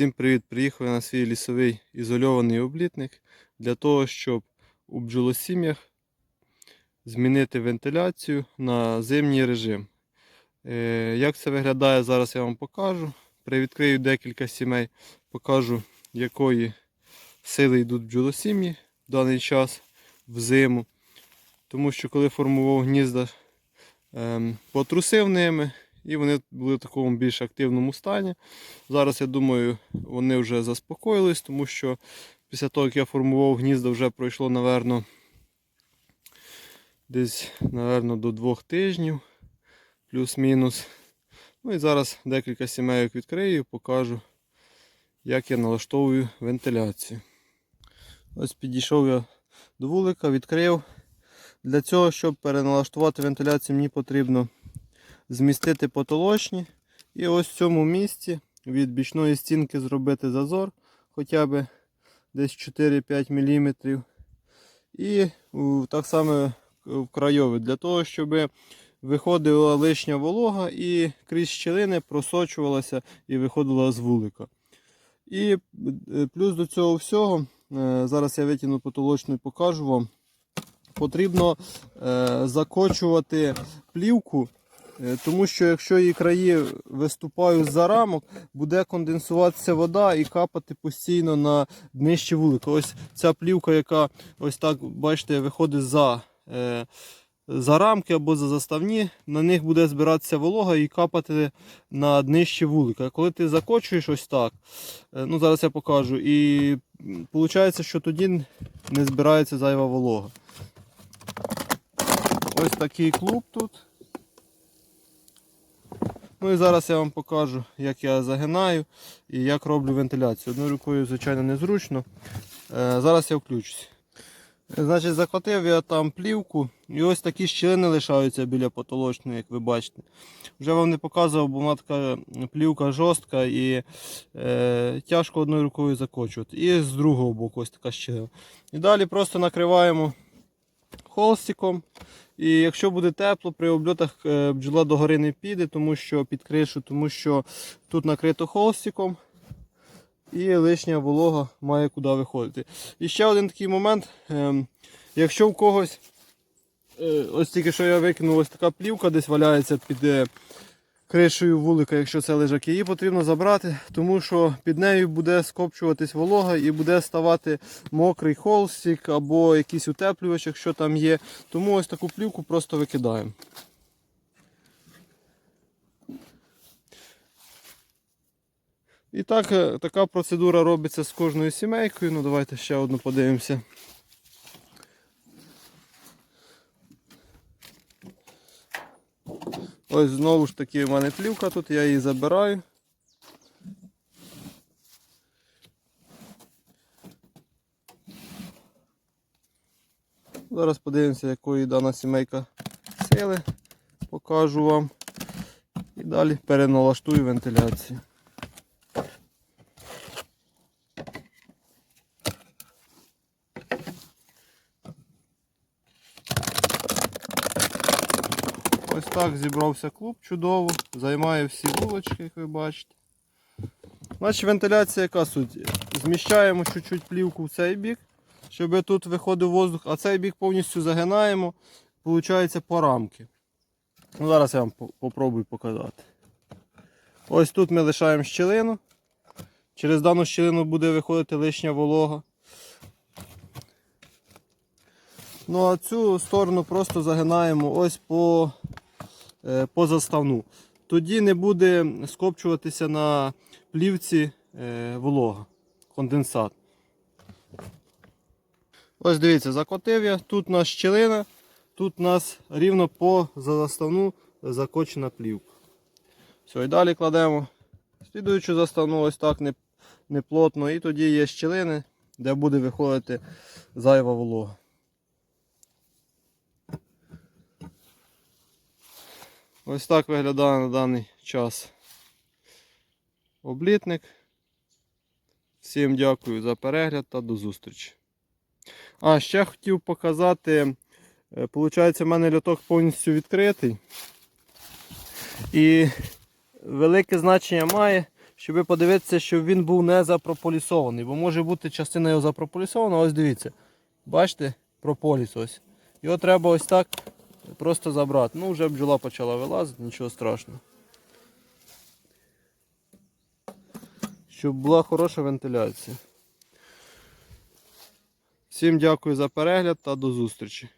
Всім привіт! Приїхав я на свій лісовий ізольований облітник для того, щоб у бджолосім'ях змінити вентиляцію на зимній режим. Е, Як це виглядає, зараз я вам покажу. Привідкрию декілька сімей, покажу, якої сили йдуть бджолосім'ї в даний час в зиму. Тому що коли формував гнізда, ем, потрусив ними, і вони були в такому більш активному стані. Зараз, я думаю, вони вже заспокоїлись, тому що після того, як я формував гнізда, вже пройшло, напевно, десь, напевно, до двох тижнів, плюс-мінус. Ну і зараз декілька сімейок відкрию, покажу, як я налаштовую вентиляцію. Ось підійшов я до вулика, відкрив. Для цього, щоб переналаштувати вентиляцію, мені потрібно змістити потолочні. І ось в цьому місці від бічної стінки зробити зазор хоча б десь 4-5 мм. І так само в крайові, для того, щоб виходила лишня волога і крізь щілини просочувалася і виходила з вулика. І е, плюс до цього всього, е, зараз я витягну потолочну і покажу вам. Потрібно е, закочувати плівку Тому що якщо її краї виступають за рамок, буде конденсуватися вода і капати постійно на днище вулика. Ось ця плівка, яка ось так, бачите, виходить за, е, за рамки або за заставні, на них буде збиратися волога і капати на днище вулика. Коли ти закочуєш ось так, е, ну зараз я покажу, і виходить, що тоді не збирається зайва волога. Ось такий клуб тут. Ну і зараз я вам покажу, як я загинаю і як роблю вентиляцію. Одною рукою, звичайно, незручно. Е, зараз я включусь. Е, Значить, захватив я там плівку і ось такі щілини лишаються біля потолочної, як ви бачите. Вже вам не показував, бо вона така плівка жорстка і е, тяжко одною рукою закочувати. І з другого боку ось така щілина. І далі просто накриваємо холстиком. І якщо буде тепло, при обльотах е, бджола до гори не піде, тому що під кришу, тому що тут накрито холстиком і лишня волога має куди виходити. І ще один такий момент. ем, Якщо в когось, е, ось тільки що я викинув, ось така плівка десь валяється під е, кришею вулика, якщо це лежаки, її потрібно забрати, тому що під нею буде скопчуватись волога і буде ставати мокрий холстик або якийсь утеплювач, якщо там є. Тому ось таку плівку просто викидаємо. І так, е, така процедура робиться з кожною сімейкою. Ну давайте ще одну подивимося. Ось знову ж таки в мене плівка тут, я її забираю. Зараз подивимося, якої дана сімейка сили. Покажу вам. І далі переналаштую вентиляцію. Ось так зібрався клуб чудово, займає всі вулочки, як ви бачите. Значить вентиляція яка суть? Зміщаємо чуть-чуть плівку в цей бік, щоб тут виходив воздух, а цей бік повністю загинаємо, виходить по рамки. Ну, Зараз я вам по- попробую показати. Ось тут ми лишаємо щілину. Через дану щілину буде виходити лишня волога. Ну а цю сторону просто загинаємо ось по, е, по заставну. Тоді не буде скопчуватися на плівці е, волога, конденсат. Ось дивіться, закотив я, тут у нас щілина, тут у нас рівно по заставну закочена плівка. Все, і далі кладемо слідуючу заставну, ось так не, не плотно, і тоді є щілини, де буде виходити зайва волога. Ось так виглядає на даний час облітник. Всім дякую за перегляд та до зустрічі. А, ще хотів показати, е, получається, в мене льоток повністю відкритий. І велике значення має, щоб подивитися, щоб він був не запрополісований. Бо може бути частина його запрополісована, ось дивіться. Бачите, прополіс ось. Його треба ось так просто забрати. Ну, вже бджола почала вилазити, нічого страшного. Щоб була хороша вентиляція. Всім дякую за перегляд та до зустрічі.